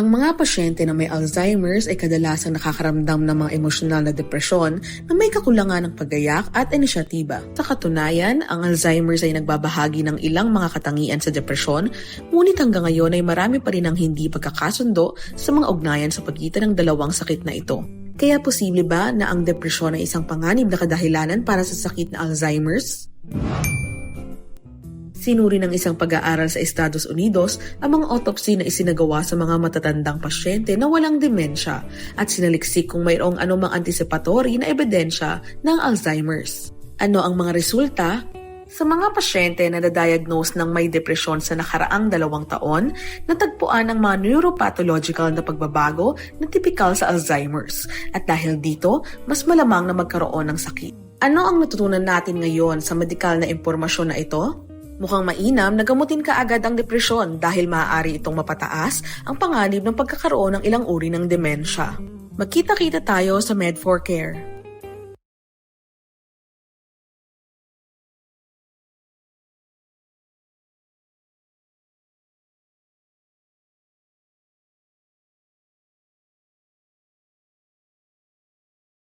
Ang mga pasyente na may Alzheimer's ay kadalasang nakakaramdam ng mga emosyonal na depresyon na may kakulangan ng paggayak at inisyatiba. Sa katunayan, ang Alzheimer's ay nagbabahagi ng ilang mga katangian sa depresyon, ngunit hanggang ngayon ay marami pa rin ang hindi pagkakasundo sa mga ugnayan sa pagitan ng dalawang sakit na ito. Kaya posible ba na ang depresyon ay isang panganib na kadahilanan para sa sakit na Alzheimer's? Sinuri ng isang pag-aaral sa Estados Unidos ang mga autopsy na isinagawa sa mga matatandang pasyente na walang demensya at sinaliksik kung mayroong anumang anticipatory na ebidensya ng Alzheimer's. Ano ang mga resulta? Sa mga pasyente na na-diagnose ng may depresyon sa nakaraang dalawang taon, natagpuan ang mga neuropathological na pagbabago na tipikal sa Alzheimer's. At dahil dito, mas malamang na magkaroon ng sakit. Ano ang natutunan natin ngayon sa medikal na impormasyon na ito? Mukhang mainam na gamutin ka agad ang depresyon dahil maaari itong mapataas ang panganib ng pagkakaroon ng ilang uri ng demensya. Magkita-kita tayo sa Med4Care.